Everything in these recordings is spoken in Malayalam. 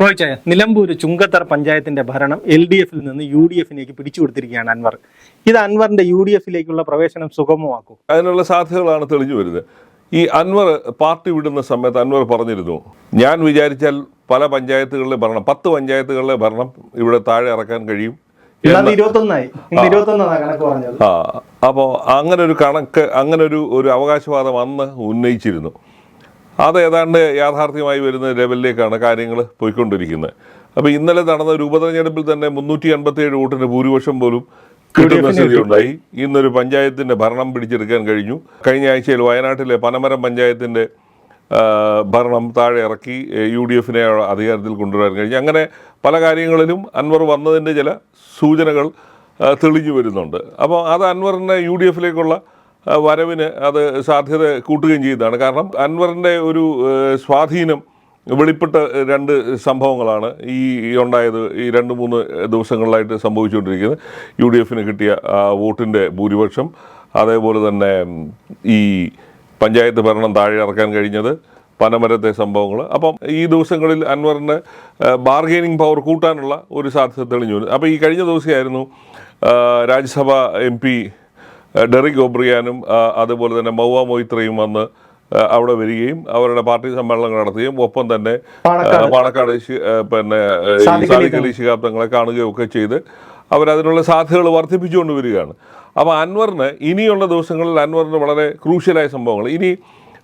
റോയിച്ചായ നിലമ്പൂർ ചുങ്കത്തറ പഞ്ചായത്തിന്റെ ഭരണം എൽ ഡി എഫിൽ നിന്ന് യു ഡി എഫിലേക്ക് പിടിച്ചു കൊടുത്തിരിക്കുകയാണ് അൻവർ. ഇത് അൻവറിന്റെ യു ഡി എഫിലേക്കുള്ള പ്രവേശനം സുഗമമാക്കും. അതിനുള്ള സാധ്യതകളാണ് തെളിഞ്ഞു വരുന്നത്. ഈ അൻവർ പാർട്ടി വിടുന്ന സമയത്ത് അൻവർ പറഞ്ഞിരുന്നു ഞാൻ വിചാരിച്ചാൽ പല പഞ്ചായത്തുകളിലെ ഭരണം പത്ത് പഞ്ചായത്തുകളിലെ ഭരണം ഇവിടെ താഴെ ഇറക്കാൻ കഴിയും അപ്പോ അങ്ങനെ ഒരു കണക്ക് അങ്ങനെ ഒരു ഒരു അവകാശവാദം അന്ന് ഉന്നയിച്ചിരുന്നു. അത് ഏതാണ്ട് യാഥാർത്ഥ്യമായി വരുന്ന ലെവലിലേക്കാണ് കാര്യങ്ങൾ പോയിക്കൊണ്ടിരിക്കുന്നത്. അപ്പോൾ ഇന്നലെ നടന്ന ഒരു ഉപതെരഞ്ഞെടുപ്പിൽ തന്നെ മുന്നൂറ്റി അൻപത്തിയേഴ് വോട്ടിന് ഭൂരിപക്ഷം പോലും കിട്ടുന്ന സ്ഥിതി ഉണ്ടായി ഇന്നൊരു പഞ്ചായത്തിന്റെ ഭരണം പിടിച്ചെടുക്കാൻ കഴിഞ്ഞു. കഴിഞ്ഞ ആഴ്ചയിൽ വയനാട്ടിലെ പനമരം പഞ്ചായത്തിന്റെ ഭരണം താഴെ ഇറക്കി യു ഡി എഫിനെ അധികാരത്തിൽ കൊണ്ടുവരാൻ കഴിഞ്ഞു. അങ്ങനെ പല കാര്യങ്ങളിലും അൻവർ വന്നതിന്റെ ചില സൂചനകൾ തെളിഞ്ഞു വരുന്നുണ്ട്. അപ്പോൾ അത് അൻവറിനെ യു ഡി എഫിലേക്കുള്ള വരവിന് അത് സാധ്യത കൂട്ടുകയും ചെയ്തതാണ്. കാരണം അൻവറിന്റെ ഒരു സ്വാധീനം വെളിപ്പെട്ട രണ്ട് സംഭവങ്ങളാണ് ഈ ഉണ്ടായത് ഈ രണ്ട് മൂന്ന് ദിവസങ്ങളിലായിട്ട് സംഭവിച്ചുകൊണ്ടിരിക്കുന്നത്. യു ഡി എഫിന് കിട്ടിയ വോട്ടിന്റെ ഭൂരിപക്ഷം അതേപോലെ തന്നെ ഈ പഞ്ചായത്ത് ഭരണം താഴെ ഇറക്കാൻ കഴിഞ്ഞത് പനമരത്തെ സംഭവങ്ങൾ. അപ്പം ഈ ദിവസങ്ങളിൽ അൻവറിന് ബാർഗെയിനിങ് പവർ കൂട്ടാനുള്ള ഒരു സാധ്യത തെളിഞ്ഞു. അപ്പോൾ ഈ കഴിഞ്ഞ ദിവസമായിരുന്നു രാജ്യസഭ എം പി ഡെറിക് ഗോബ്രിയാനും അതുപോലെ തന്നെ മൗവ മൊയ്ത്രയും വന്ന് അവിടെ വരികയും അവരുടെ പാർട്ടി സമ്മേളനങ്ങൾ നടത്തുകയും ഒപ്പം തന്നെ പാണക്കാട്. പിന്നെ സാദിഖ് സാദിഖ് അലി ശിഹാബ് തങ്ങളെ കാണുകയും ഒക്കെ ചെയ്ത് അവരതിനുള്ള സാധ്യതകൾ വർദ്ധിപ്പിച്ചുകൊണ്ട് വരികയാണ്. അപ്പോൾ അൻവറിന് ഇനിയുള്ള ദിവസങ്ങളിൽ അൻവറിന് വളരെ ക്രൂഷ്യലായ സംഭവങ്ങൾ. ഇനി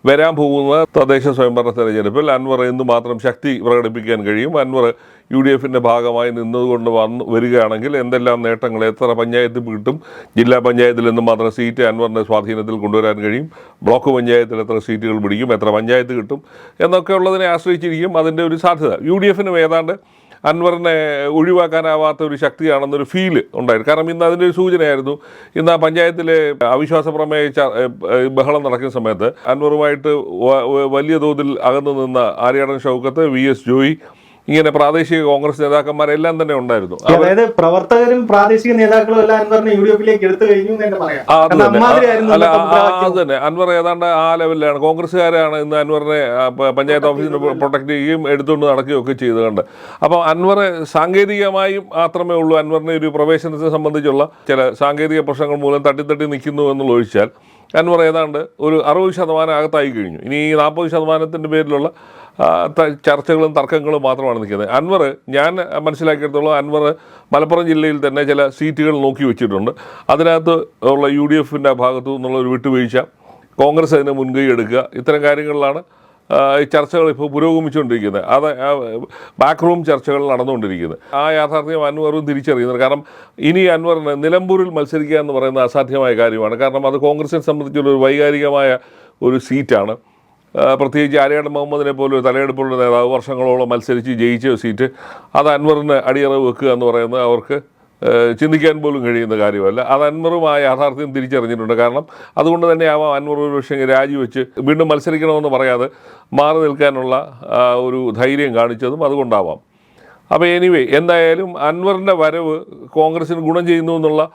വരാൻ പോകുന്ന തദ്ദേശ സ്വയംഭരണ തെരഞ്ഞെടുപ്പിൽ അൻവർ എന്ന് മാത്രം ശക്തി പ്രകടിപ്പിക്കാൻ കഴിയും. അൻവർ യു ഡി എഫിന്റെ ഭാഗമായി നിന്നതുകൊണ്ട് വന്ന് വരികയാണെങ്കിൽ എന്തെല്ലാം നേട്ടങ്ങൾ എത്ര പഞ്ചായത്ത് കിട്ടും ജില്ലാ പഞ്ചായത്തിൽ നിന്ന് മാത്രം സീറ്റ് അൻവറിന്റെ സ്വാധീനത്തിൽ കൊണ്ടുവരാൻ കഴിയും ബ്ലോക്ക് പഞ്ചായത്തിൽ എത്ര സീറ്റുകൾ പിടിക്കും എത്ര പഞ്ചായത്ത് കിട്ടും എന്നൊക്കെ ഉള്ളതിനെ ആശ്രയിച്ചിരിക്കും. അതിന്റെ ഒരു സാധ്യത യു ഡി എഫിനും ഏതാണ്ട് അൻവറിനെ ഒഴിവാക്കാനാവാത്ത ഒരു ശക്തിയാണെന്നൊരു ഫീൽ ഉണ്ടായിരുന്നു. കാരണം ഇന്ന് അതിന്റെ ഒരു സൂചനയായിരുന്നു. ഇന്ന് ആ പഞ്ചായത്തിലെ അവിശ്വാസ പ്രമേയ ബഹളം നടക്കുന്ന സമയത്ത് അൻവറുമായിട്ട് വലിയ തോതിൽ അകന്നു നിന്ന ആര്യാടൻ ഷൗക്കത്ത് വി എസ് ജോയി ഇങ്ങനെ പ്രാദേശിക കോൺഗ്രസ് നേതാക്കന്മാരെല്ലാം തന്നെ ഉണ്ടായിരുന്നു. അതായത് പ്രവർത്തകരും പ്രാദേശിക നേതാക്കളും എല്ലാം അൻവറിനെ യു ഡി എഫിലേക്ക് എടുത്തു കഴിഞ്ഞു അല്ല. അത് തന്നെ. അൻവർ ഏതാണ്ട് ആ ലെവലിലാണ്. കോൺഗ്രസ്സുകാരാണ് ഇന്ന് അൻവറിനെ പഞ്ചായത്ത് ഓഫീസിന് പ്രൊട്ടക്ട് ചെയ്യുകയും എടുത്തുകൊണ്ട് നടക്കുകയും ഒക്കെ ചെയ്തുകൊണ്ട്. അപ്പം അൻവറെ സാങ്കേതികമായും മാത്രമേ ഉള്ളൂ അൻവറിനെ ഒരു പ്രവേശനത്തെ സംബന്ധിച്ചുള്ള ചില സാങ്കേതിക പ്രശ്നങ്ങൾ മൂലം തട്ടിത്തട്ടി നിൽക്കുന്നു എന്നുള്ള ഒഴിച്ചാൽ അൻവർ ഏതാണ്ട് ഒരു അറുപത് ശതമാനം അകത്തായി കഴിഞ്ഞു. ഇനി ഈ നാൽപ്പത് ശതമാനത്തിന്റെ പേരിലുള്ള ചർച്ചകളും തർക്കങ്ങളും മാത്രമാണ് നിൽക്കുന്നത്. അൻവർ ഞാൻ മനസ്സിലാക്കിയെടുത്തോളം അൻവർ മലപ്പുറം ജില്ലയിൽ തന്നെ ചില സീറ്റുകൾ നോക്കി വെച്ചിട്ടുണ്ട്. അതിനകത്ത് ഉള്ള യു ഡി എഫിന്റെ ഭാഗത്തു നിന്നുള്ള ഒരു വിട്ടുവീഴ്ച കോൺഗ്രസ് അതിന് മുൻകൈ എടുക്കുക ഇത്തരം കാര്യങ്ങളിലാണ് ഈ ചർച്ചകൾ ഇപ്പോൾ പുരോഗമിച്ചുകൊണ്ടിരിക്കുന്നത്. അത് ബാക്ക് റൂം ചർച്ചകൾ നടന്നുകൊണ്ടിരിക്കുന്നത്. ആ യാഥാർത്ഥ്യം അൻവറും തിരിച്ചറിയുന്നത് കാരണം ഇനി അൻവറിന് നിലമ്പൂരിൽ മത്സരിക്കുക എന്ന് പറയുന്നത് അസാധ്യമായ കാര്യമാണ്. കാരണം അത് കോൺഗ്രസിനെ സംബന്ധിച്ചുള്ള ഒരു വൈകാരികമായ ഒരു സീറ്റാണ്. പ്രത്യേകിച്ച് ആര്യാട് മുഹമ്മദിനെ പോലെ ഒരു തലയെടുപ്പുള്ള നേതാവ് വർഷങ്ങളോളം മത്സരിച്ച് ജയിച്ച സീറ്റ് അത് അൻവറിന് അടിയറവ് വെക്കുക എന്ന് പറയുന്നത് അവർക്ക് ചിന്തിക്കാൻ പോലും കഴിയുന്ന കാര്യമല്ല. അത് അൻവറും ആ യാഥാർത്ഥ്യം തിരിച്ചറിഞ്ഞിട്ടുണ്ട്. കാരണം അതുകൊണ്ട് തന്നെ ആവാം അൻവർ ഒരു പക്ഷേ രാജിവെച്ച് വീണ്ടും മത്സരിക്കണമെന്ന് പറയാതെ മാറി നിൽക്കാനുള്ള ഒരു ധൈര്യം കാണിച്ചതും അതുകൊണ്ടാവാം. അപ്പോൾ എനിവേ എന്തായാലും അൻവറിന്റെ വരവ് കോൺഗ്രസിന് ഗുണം ചെയ്യുന്നു എന്നുള്ള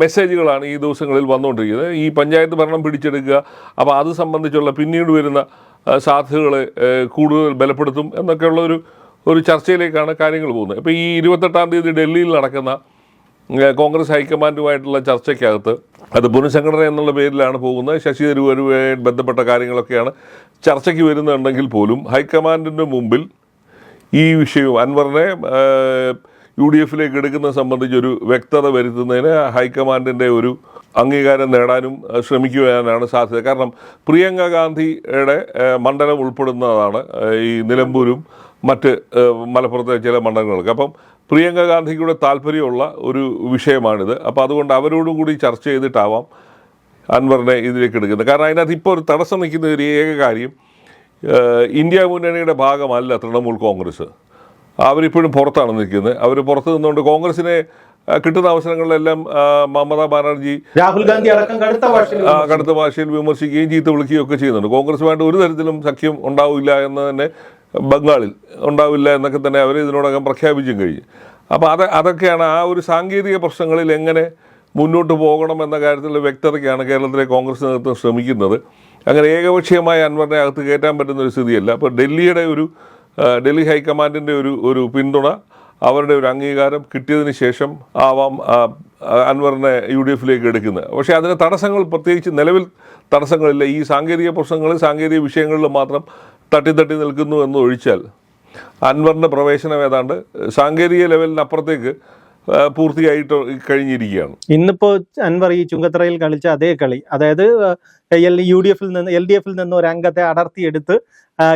മെസ്സേജുകളാണ് ഈ ദിവസങ്ങളിൽ വന്നുകൊണ്ടിരിക്കുന്നത്. ഈ പഞ്ചായത്ത് ഭരണം പിടിച്ചെടുക്കുക അപ്പോൾ അത് സംബന്ധിച്ചുള്ള പിന്നീട് വരുന്ന സാധ്യതകളെ കൂടുതൽ ബലപ്പെടുത്തും എന്നൊക്കെയുള്ള ഒരു ഒരു ചർച്ചയിലേക്കാണ് കാര്യങ്ങൾ പോകുന്നത്. ഇപ്പോൾ ഈ ഇരുപത്തെട്ടാം തീയതി ഡൽഹിയിൽ നടക്കുന്ന കോൺഗ്രസ് ഹൈക്കമാൻഡുമായിട്ടുള്ള ചർച്ചയ്ക്കകത്ത് അത് പുനഃസംഘടന എന്നുള്ള പേരിലാണ് പോകുന്നത്. ശശി തരൂരുമായി ബന്ധപ്പെട്ട കാര്യങ്ങളൊക്കെയാണ് ചർച്ചയ്ക്ക് വരുന്നുണ്ടെങ്കിൽ പോലും ഹൈക്കമാൻഡിന്റെ മുമ്പിൽ ഈ വിഷയവും അൻവറിനെ യു ഡി എഫിലേക്ക് എടുക്കുന്നത് സംബന്ധിച്ചൊരു വ്യക്തത വരുത്തുന്നതിന് ഹൈക്കമാൻഡിന്റെ ഒരു അംഗീകാരം നേടാനും ശ്രമിക്കുവാനാണ് സാധ്യത. കാരണം പ്രിയങ്ക ഗാന്ധിയുടെ മണ്ഡലം ഉൾപ്പെടുന്നതാണ് ഈ നിലമ്പൂരും മറ്റ് മലപ്പുറത്തെ ചില മണ്ഡലങ്ങൾക്ക് അപ്പം പ്രിയങ്ക ഗാന്ധിയുടെ താല്പര്യമുള്ള ഒരു വിഷയമാണിത്. അപ്പോൾ അതുകൊണ്ട് അവരോടും കൂടി ചർച്ച ചെയ്തിട്ടാവാം അൻവറിനെ ഇതിലേക്ക് എടുക്കുന്നത്. കാരണം അതിനകത്ത് ഇപ്പോൾ ഒരു തടസ്സം നിൽക്കുന്ന ഒരു ഏക കാര്യം ഇന്ത്യ മുന്നണിയുടെ ഭാഗമല്ല തൃണമൂൽ കോൺഗ്രസ്. അവരിപ്പോഴും പുറത്താണ് നിൽക്കുന്നത്. അവർ പുറത്ത് നിന്നുകൊണ്ട് കോൺഗ്രസിനെ കിട്ടുന്ന അവസരങ്ങളിലെല്ലാം മമതാ ബാനർജി രാഹുൽ ഗാന്ധി അടക്കം കടുത്ത ഭാഷയിൽ കടുത്ത ഭാഷയിൽ വിമർശിക്കുകയും ചീത്ത വിളിക്കുകയും ഒക്കെ ചെയ്യുന്നുണ്ട് കോൺഗ്രസുമായിട്ട് ഒരു തരത്തിലും സഖ്യം ഉണ്ടാവില്ല എന്ന് തന്നെ ബംഗാളിൽ ഉണ്ടാവില്ല എന്നൊക്കെ തന്നെ അവർ ഇതിനോടകം പ്രഖ്യാപിച്ചും കഴിഞ്ഞു. അപ്പോൾ അത് അതൊക്കെയാണ് ആ ഒരു സാങ്കേതിക പ്രശ്നങ്ങളിൽ എങ്ങനെ മുന്നോട്ട് പോകണം എന്ന കാര്യത്തിലുള്ള വ്യക്തതയ്ക്കാണ് കേരളത്തിലെ കോൺഗ്രസ് നേതൃത്വം ശ്രമിക്കുന്നത്. അങ്ങനെ ഏകപക്ഷീയമായ അൻവറിനെ അകത്ത് കയറ്റാൻ പറ്റുന്ന ഒരു സ്ഥിതിയല്ല. അപ്പോൾ ഡൽഹിയുടെ ഒരു ഡൽഹി ഹൈക്കമാൻഡിന്റെ ഒരു ഒരു പിന്തുണ അവരുടെ ഒരു അംഗീകാരം കിട്ടിയതിന് ശേഷം ആവാം അൻവറിനെ യു ഡി എഫിലേക്ക് എടുക്കുന്നത്. പക്ഷേ അതിന് തടസ്സങ്ങൾ പ്രത്യേകിച്ച് നിലവിൽ തടസ്സങ്ങളില്ല. ഈ സാങ്കേതിക പ്രശ്നങ്ങളിൽ സാങ്കേതിക വിഷയങ്ങളിൽ മാത്രം തട്ടി തട്ടി നിൽക്കുന്നു എന്ന് ഒഴിച്ചാൽ അൻവറിന്റെ പ്രവേശനം ഏതാണ്ട് സാങ്കേതിക ലെവലിനപ്പുറത്തേക്ക് പൂർത്തിയായിട്ട് കഴിഞ്ഞിരിക്കുകയാണ്. ഇന്നിപ്പോ അൻവർ ഈ ചുങ്കത്തറയിൽ കളിച്ച അതേ കളി. അതായത് യു ഡി എഫിൽ നിന്ന് എൽ ഡി എഫിൽ നിന്ന് ഒരു അംഗത്തെ അടർത്തിയെടുത്ത്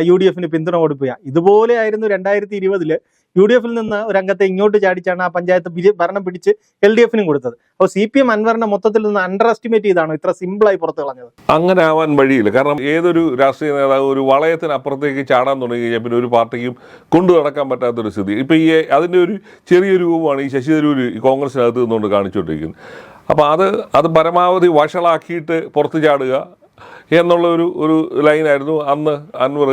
യു ഡി എഫിന് പിന്തുണ കൊടുക്കുക ഇതുപോലെ ആയിരുന്നു രണ്ടായിരത്തി ഇരുപതിൽ യു ഡി എഫിൽ നിന്ന് ഒരു അംഗത്തെ ഇങ്ങോട്ട് ചാടിച്ചാണ് ആ പഞ്ചായത്ത് ഭരണം പിടിച്ച് എൽ ഡി എഫിനും കൊടുത്തത്. അപ്പോൾ സി പി എം അൻവറിനെ മൊത്തത്തിൽ നിന്ന് അണ്ടർ എസ്റ്റിമേറ്റ് ചെയ്താണോ ഇത്ര സിമ്പിളായി പുറത്തു കളഞ്ഞത് അങ്ങനെ ആവാൻ വഴിയില്ല. കാരണം ഏതൊരു രാഷ്ട്രീയ നേതാവ് ഒരു വളയത്തിനപ്പുറത്തേക്ക് ചാടാൻ തുടങ്ങി കഴിഞ്ഞാൽ പിന്നെ ഒരു പാർട്ടിക്കും കൊണ്ടു നടക്കാൻ പറ്റാത്തൊരു സ്ഥിതി. ഇപ്പോൾ ഈ അതിന്റെ ഒരു ചെറിയ രൂപമാണ് ഈ ശശി തരൂർ കോൺഗ്രസിനകത്ത് നിന്നുകൊണ്ട് കാണിച്ചുകൊണ്ടിരിക്കുന്നത്. അപ്പോൾ അത് അത് പരമാവധി വഷളാക്കിയിട്ട് പുറത്തു ചാടുക എന്നുള്ള ഒരു ഒരു ലൈനായിരുന്നു അന്ന് അൻവർ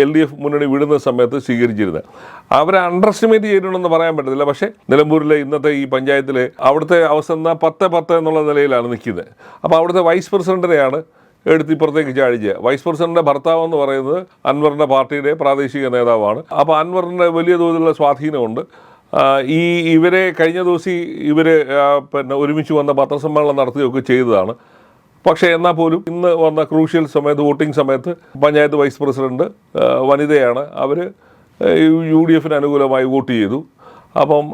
എൽ ഡി എഫ് മുന്നണി വിടുന്ന സമയത്ത് സ്വീകരിച്ചിരുന്നത്. അവരെ അണ്ടർ എസ്റ്റിമേറ്റ് ചെയ്തിട്ടുണ്ടെന്ന് പറയാൻ പറ്റത്തില്ല. പക്ഷേ നിലമ്പൂരിലെ ഇന്നത്തെ ഈ പഞ്ചായത്തിലെ അവിടുത്തെ അവസ്ഥ എന്നാൽ പത്ത് പത്ത് എന്നുള്ള നിലയിലാണ് നിൽക്കുന്നത്. അപ്പോൾ അവിടുത്തെ വൈസ് പ്രസിഡന്റിനെയാണ് എടുത്ത് ഇപ്പുറത്തേക്ക് ചാടിച്ച് വൈസ് പ്രസിഡന്റിന്റെ ഭർത്താവ് എന്ന് പറയുന്നത് അൻവറിന്റെ പാർട്ടിയുടെ പ്രാദേശിക നേതാവാണ്. അപ്പോൾ അൻവറിന്റെ വലിയ തോതിലുള്ള സ്വാധീനമുണ്ട്. ഈ ഇവരെ കഴിഞ്ഞ ദിവസം ഇവർ പിന്നെ ഒരുമിച്ച് വന്ന പത്രസമ്മേളനം നടത്തുകയൊക്കെ ചെയ്തതാണ്. പക്ഷേ എന്നാൽ പോലും ഇന്ന് വന്ന ക്രൂഷ്യൽ സമയത്ത് വോട്ടിംഗ് സമയത്ത് പഞ്ചായത്ത് വൈസ് പ്രസിഡന്റ് വനിതയാണ്. അവർ യു ഡി എഫിന് അനുകൂലമായി വോട്ട് ചെയ്തു. അപ്പം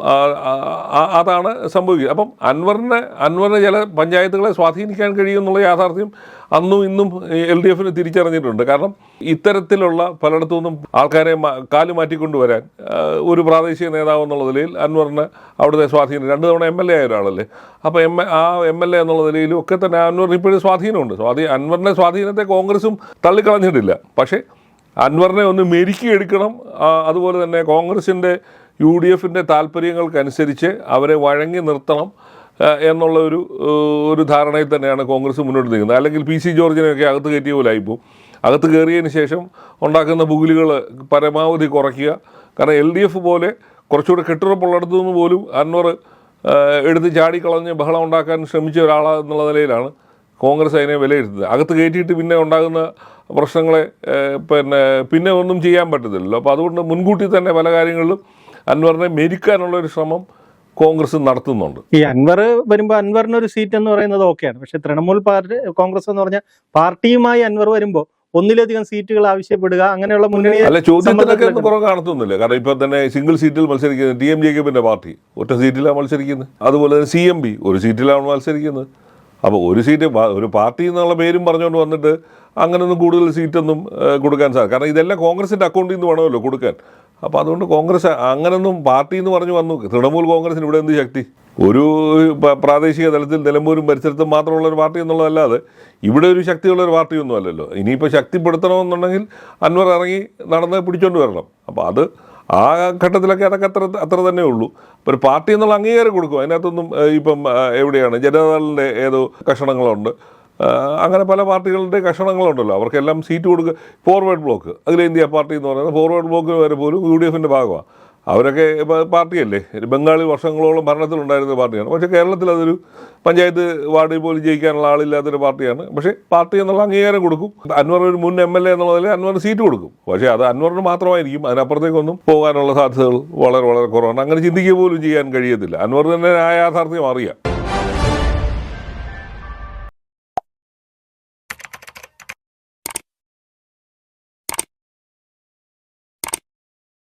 അതാണ് സംഭവിക്കുക. അപ്പം അൻവറിനെ അൻവറിന് ചില പഞ്ചായത്തുകളെ സ്വാധീനിക്കാൻ കഴിയുമെന്നുള്ള യാഥാർത്ഥ്യം അന്നും ഇന്നും എൽ ഡി എഫിന് തിരിച്ചറിഞ്ഞിട്ടുണ്ട്. കാരണം ഇത്തരത്തിലുള്ള പലയിടത്തു നിന്നും ആൾക്കാരെ കാലു മാറ്റിക്കൊണ്ടുവരാൻ ഒരു പ്രാദേശിക നേതാവ് എന്നുള്ള നിലയിൽ അൻവറിന് അവിടുത്തെ സ്വാധീനം രണ്ട് തവണ എം എൽ എ ആയ ഒരാളല്ലേ? അപ്പോൾ എം ആ എം എൽ എ എന്നുള്ള നിലയിലും ഒക്കെ തന്നെ അൻവറിന് ഇപ്പോഴും സ്വാധീനമുണ്ട്. സ്വാധീ അൻവറിന്റെ സ്വാധീനത്തെ കോൺഗ്രസും തള്ളിക്കളഞ്ഞിട്ടില്ല. പക്ഷേ അൻവറിനെ ഒന്ന് മെരുക്കിയെടുക്കണം അതുപോലെ തന്നെ കോൺഗ്രസിന്റെ യു ഡി എഫിന്റെ താല്പര്യങ്ങൾക്കനുസരിച്ച് അവരെ വഴങ്ങി നിർത്തണം എന്നുള്ള ഒരു ഒരു ധാരണയിൽ തന്നെയാണ് കോൺഗ്രസ് മുന്നോട്ട് നീങ്ങുന്നത്. അല്ലെങ്കിൽ പി സി ജോർജിനെയൊക്കെ അകത്ത് കയറ്റിയ പോലെ ആയിപ്പോൾ അകത്ത് കയറിയതിന് ശേഷം ഉണ്ടാക്കുന്ന പുകിലുകൾ പരമാവധി കുറയ്ക്കുക. കാരണം എൽ ഡി എഫ് പോലെ കുറച്ചുകൂടെ കെട്ടുറപ്പുള്ളിടത്തു നിന്ന് പോലും അൻവർ എടുത്ത് ചാടിക്കളഞ്ഞ് ബഹളം ഉണ്ടാക്കാൻ ശ്രമിച്ച ഒരാളെന്നുള്ള നിലയിലാണ് കോൺഗ്രസ് അതിനെ വിലയിരുത്തുന്നത്. അകത്ത് കയറ്റിയിട്ട് പിന്നെ ഉണ്ടാകുന്ന പ്രശ്നങ്ങളെ പിന്നെ പിന്നെ ഒന്നും ചെയ്യാൻ പറ്റത്തില്ലല്ലോ. അപ്പോൾ അതുകൊണ്ട് മുൻകൂട്ടി തന്നെ പല കാര്യങ്ങളിലും അൻവറിനെ മേരിക്കാനുള്ള ഒരു ശ്രമം കോൺഗ്രസ് നടത്തുന്നുണ്ട്. ഈ അൻവർ വരുമ്പോൾ അൻവറിന് ഒരു സീറ്റ് എന്ന് പറയുന്നത് ഓക്കെയാണ് പക്ഷെ തൃണമൂൽ പാർട്ടി കോൺഗ്രസ് എന്ന് പറഞ്ഞാൽ പാർട്ടിയുമായി അൻവർ വരുമ്പോൾ ഒന്നിലധികം സീറ്റുകൾ ആവശ്യപ്പെടുക അങ്ങനെയുള്ള മുന്നണി അല്ല ചോദ്യത്തിനൊക്കെ. കുറവ് കാണത്തൊന്നുമില്ല കാരണം ഇപ്പൊ തന്നെ സിംഗിൾ സീറ്റിൽ മത്സരിക്കുന്നത് ഡി എം ജേക്കബിന്റെ പാർട്ടി. ഒറ്റ സീറ്റിലാണ് മത്സരിക്കുന്നത്. അതുപോലെ തന്നെ സി എം ബി ഒരു സീറ്റിലാണ് മത്സരിക്കുന്നത്. അപ്പോൾ ഒരു സീറ്റ് ഒരു പാർട്ടി എന്നുള്ള പേരും പറഞ്ഞുകൊണ്ട് വന്നിട്ട് അങ്ങനെയൊന്നും കൂടുതൽ സീറ്റൊന്നും കൊടുക്കാൻ സാധിക്കും കാരണം ഇതെല്ലാം കോൺഗ്രസിന്റെ അക്കൗണ്ടിൽ നിന്ന് വേണമല്ലോ കൊടുക്കാൻ. അപ്പോൾ അതുകൊണ്ട് കോൺഗ്രസ് അങ്ങനൊന്നും പാർട്ടി എന്ന് പറഞ്ഞു വന്നു. തൃണമൂൽ കോൺഗ്രസിന് ഇവിടെ എന്ത് ശക്തി? ഒരു പ്രാദേശിക തലത്തിൽ നിലമ്പൂരും പരിസരത്തും മാത്രമുള്ള ഒരു പാർട്ടി എന്നുള്ളതല്ലാതെ ഇവിടെ ഒരു ശക്തിയുള്ള ഒരു പാർട്ടിയൊന്നും അല്ലല്ലോ. ഇനിയിപ്പോൾ ശക്തിപ്പെടുത്തണമെന്നുണ്ടെങ്കിൽ അൻവർ ഇറങ്ങി നടന്ന് പിടിച്ചോണ്ട് വരണം. അപ്പോൾ അത് ആ ഘട്ടത്തിലൊക്കെ അതൊക്കെ അത്ര അത്ര തന്നെ ഉള്ളൂ. ഒരു പാർട്ടി എന്നുള്ള അംഗീകാരം കൊടുക്കും. അതിനകത്തൊന്നും ഇപ്പം എവിടെയാണ്? ജനതാദളിന്റെ ഏതോ കഷണങ്ങളുണ്ട്. അങ്ങനെ പല പാർട്ടികളുടെ കഷണങ്ങളുണ്ടല്ലോ. അവർക്കെല്ലാം സീറ്റ് കൊടുക്കുക ഫോർവേഡ് ബ്ലോക്ക് അഖിലേന്ത്യാ പാർട്ടി എന്ന് പറയുന്നത് ഫോർവേഡ് ബ്ലോക്ക് വരെ പോലും യു ഡി എഫിന്റെ ഭാഗമാണ് അവരൊക്കെ പാർട്ടിയല്ലേ? ബംഗാളി വർഷങ്ങളോളം ഭരണത്തിലുണ്ടായിരുന്ന പാർട്ടിയാണ്. പക്ഷേ കേരളത്തിൽ അതൊരു പഞ്ചായത്ത് വാർഡിൽ പോലും ജയിക്കാനുള്ള ആളില്ലാത്തൊരു പാർട്ടിയാണ്. പക്ഷേ പാർട്ടി എന്നുള്ള അംഗീകാരം കൊടുക്കും. അൻവർ ഒരു മുൻ എം എൽ എ എന്നുള്ളതിൽ അൻവറിന് സീറ്റ് കൊടുക്കും. പക്ഷേ അത് അൻവറിന് മാത്രമായിരിക്കും. അതിനപ്പുറത്തേക്കൊന്നും പോകാനുള്ള സാധ്യതകൾ വളരെ വളരെ കുറവാണ്. അങ്ങനെ ചിന്തിക്കുക പോലും ചെയ്യാൻ കഴിയത്തില്ല. അൻവർ തന്നെ ആ യാഥാർത്ഥ്യം അറിയാം.